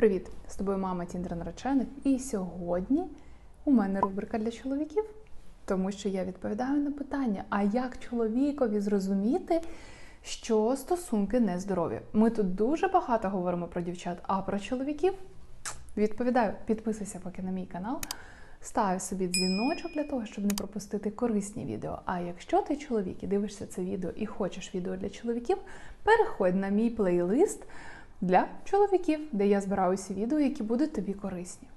Привіт! З тобою мама Тіндер наречених. І сьогодні у мене рубрика для чоловіків, тому що я відповідаю на питання: а як чоловікові зрозуміти, що стосунки нездорові? Ми тут дуже багато говоримо про дівчат, а про чоловіків відповідаю, підписуйся поки на мій канал. Став собі дзвіночок для того, щоб не пропустити корисні відео. А якщо ти чоловік і дивишся це відео і хочеш відео для чоловіків, переходь на мій плейлист для чоловіків, де я збираю усі відео, які будуть тобі корисні.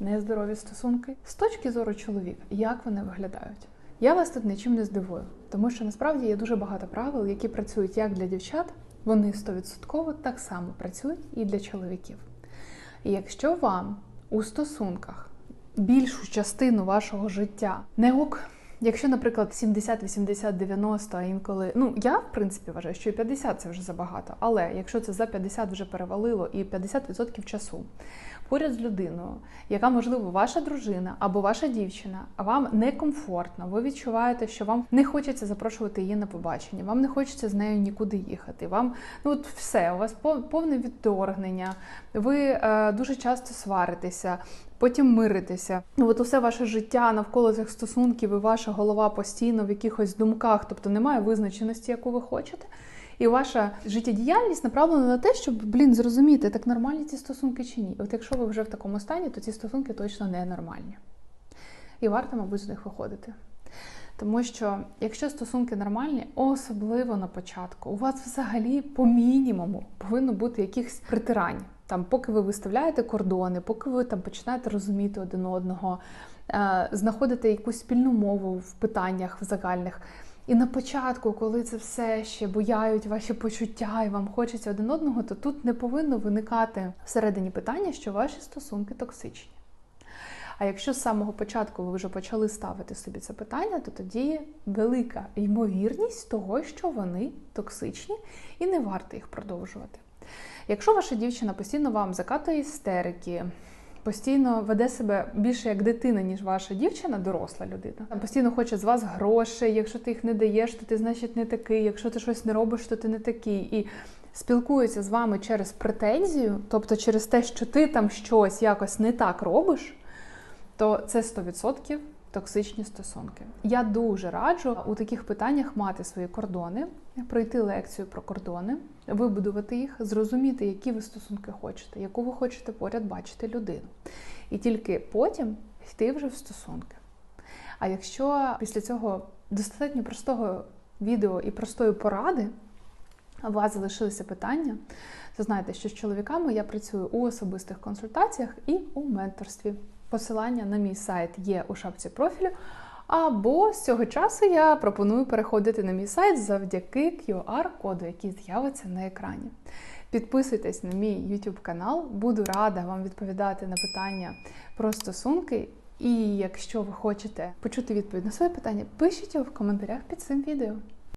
Нездорові стосунки з точки зору чоловіка, як вони виглядають. Я вас тут нічим не здивую, тому що насправді є дуже багато правил, які працюють як для дівчат, вони 100% так само працюють і для чоловіків. І якщо вам у стосунках більшу частину вашого життя не ок, якщо, наприклад, 70, 80, 90, а інколи, ну я в принципі вважаю, що і 50 це вже забагато, але якщо це за 50 вже перевалило і 50% часу поряд з людиною, яка, можливо, ваша дружина або ваша дівчина, а вам некомфортно, ви відчуваєте, що вам не хочеться запрошувати її на побачення, вам не хочеться з нею нікуди їхати. Вам ну от все, у вас повне відторгнення, ви е, дуже часто сваритеся. Потім миритеся. Ну, от усе ваше життя навколо цих стосунків, і ваша голова постійно в якихось думках, тобто немає визначеності, яку ви хочете. І ваша життєдіяльність направлена на те, щоб, блін, зрозуміти, так нормальні ці стосунки чи ні. От якщо ви вже в такому стані, то ці стосунки точно не нормальні. І варто, мабуть, з них виходити. Тому що якщо стосунки нормальні, особливо на початку, у вас взагалі по мінімуму повинно бути якихось притирань. Там, поки ви виставляєте кордони, поки ви там починаєте розуміти один одного, е, знаходите якусь спільну мову в питаннях в загальних. І на початку, коли це все ще бояють ваші почуття і вам хочеться один одного, то тут не повинно виникати всередині питання, що ваші стосунки токсичні. А якщо з самого початку ви вже почали ставити собі це питання, то тоді велика ймовірність того, що вони токсичні і не варто їх продовжувати. Якщо ваша дівчина постійно вам закатує істерики, постійно веде себе більше як дитина, ніж ваша дівчина, доросла людина. Постійно хоче з вас грошей. Якщо ти їх не даєш, то ти значить не такий. Якщо ти щось не робиш, то ти не такий. І спілкується з вами через претензію, тобто через те, що ти там щось якось не так робиш, то це 100% токсичні стосунки. Я дуже раджу у таких питаннях мати свої кордони, пройти лекцію про кордони, вибудувати їх, зрозуміти, які ви стосунки хочете, яку ви хочете поряд бачити людину. І тільки потім йти вже в стосунки. А якщо після цього достатньо простого відео і простої поради у вас залишилися питання, то знайте, що з чоловіками я працюю у особистих консультаціях і у менторстві. Посилання на мій сайт є у шапці профілю. Або з цього часу я пропоную переходити на мій сайт завдяки QR-коду, який з'явиться на екрані. Підписуйтесь на мій YouTube канал, буду рада вам відповідати на питання про стосунки. І якщо ви хочете почути відповідь на своє питання, пишіть його в коментарях під цим відео.